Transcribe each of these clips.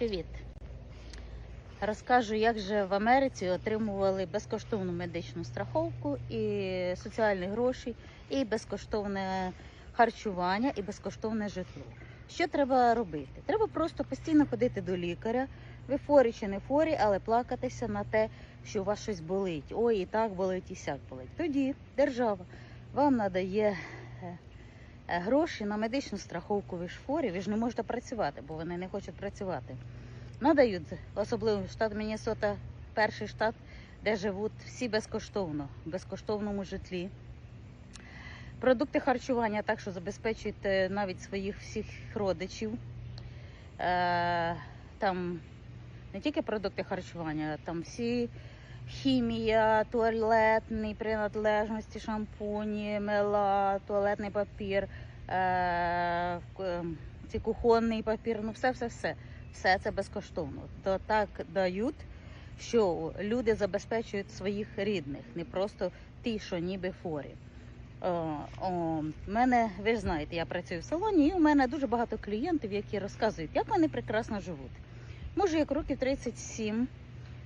Привіт! Розкажу, як же в Америці отримували безкоштовну медичну страховку і соціальні гроші, і безкоштовне харчування, і безкоштовне житло. Що треба робити? Треба просто постійно ходити до лікаря. Ви форі чи не форі, але плакатися на те, що у вас щось болить. Ой, і так болить, і сяк болить. Тоді держава вам надає е, гроші на медичну страховку. Ви ж форі, ви ж не можете працювати, бо вони не хочуть працювати. Надають, особливо штат Міннесота, перший штат, де живуть всі безкоштовно, в безкоштовному житлі. Продукти харчування так, що забезпечують е, навіть своїх всіх родичів. Е, Там не тільки продукти харчування, там всі хімія, туалетні принадлежності, шампуні, мила, туалетний папір, е, ці кухонний папір, ну все, все, це безкоштовно. То так дають, що люди забезпечують своїх рідних, не просто ті, що ніби форі. О, о, мене, ви ж знаєте, я працюю в салоні, і у мене дуже багато клієнтів, які розказують, як вони прекрасно живуть. Може, як років 37,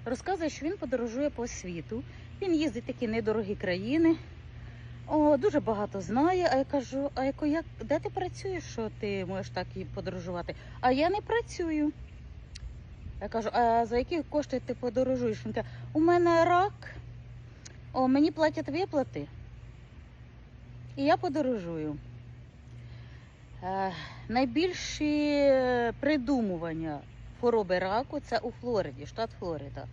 розказує, що він подорожує по світу. Він їздить в такі недорогі країни. О, дуже багато знає. А я кажу: а яко, як, де ти працюєш, що ти можеш так і подорожувати? А я не працюю. Я кажу, а за які кошти ти подорожуєш? Він каже, у мене рак, о, мені платять виплати. І я подорожую. Е, найбільші е, придумування хвороби раку це у Флориді, штат Флорида.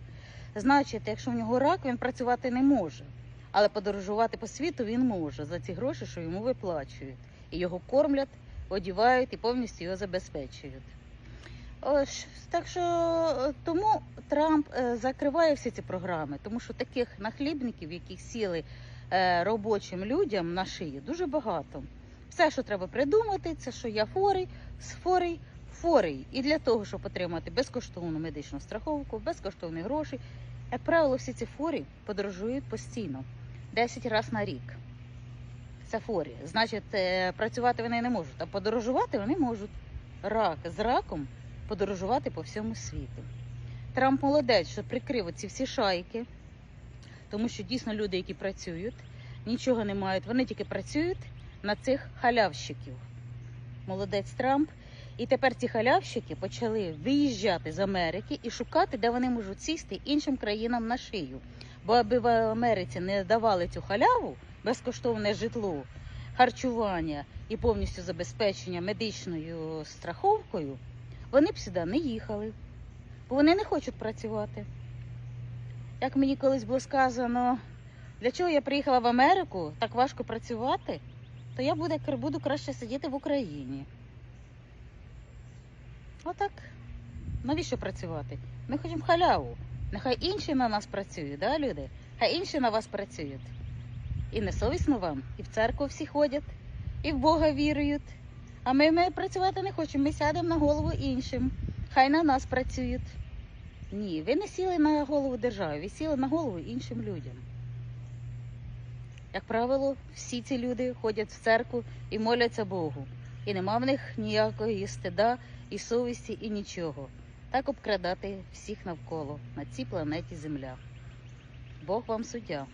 Значить, якщо в нього рак, він працювати не може. Але подорожувати по світу він може за ці гроші, що йому виплачують. І його кормлять, одівають і повністю його забезпечують. Ось, так що е, тому Трамп е, закриває всі ці програми, тому що таких нахлібників, які сіли е, робочим людям на шиї, дуже багато. Все, що треба придумати, це що я форий, з форий. І для того, щоб отримати безкоштовну медичну страховку, безкоштовні гроші, як правило, всі ці форі подорожують постійно, 10 разів на рік. Це форі. Значить, е, працювати вони не можуть, а подорожувати вони можуть. Рак з раком подорожувати по всьому світу. Трамп молодець, що прикрив ці всі шайки, тому що дійсно люди, які працюють, нічого не мають, вони тільки працюють на цих халявщиків. Молодець Трамп. І тепер ці халявщики почали виїжджати з Америки і шукати, де вони можуть сісти іншим країнам на шию. Бо аби в Америці не давали цю халяву, безкоштовне житло, харчування і повністю забезпечення медичною страховкою, вони б сюди не їхали, бо вони не хочуть працювати. Як мені колись було сказано, для чого я приїхала в Америку, так важко працювати, то я буду, краще сидіти в Україні. Отак. Навіщо працювати? Ми хочемо халяву. Нехай інші на нас працюють, да, люди? Хай інші на вас працюють. І не совісно вам, і в церкву всі ходять, і в Бога вірують. А ми, ми працювати не хочемо, ми сядемо на голову іншим. Хай на нас працюють. Ні, ви не сіли на голову держави, ви сіли на голову іншим людям. Як правило, всі ці люди ходять в церкву і моляться Богу. І нема в них ніякої стида, і совісті, і нічого. Так обкрадати всіх навколо на цій планеті Земля. Бог вам суддя.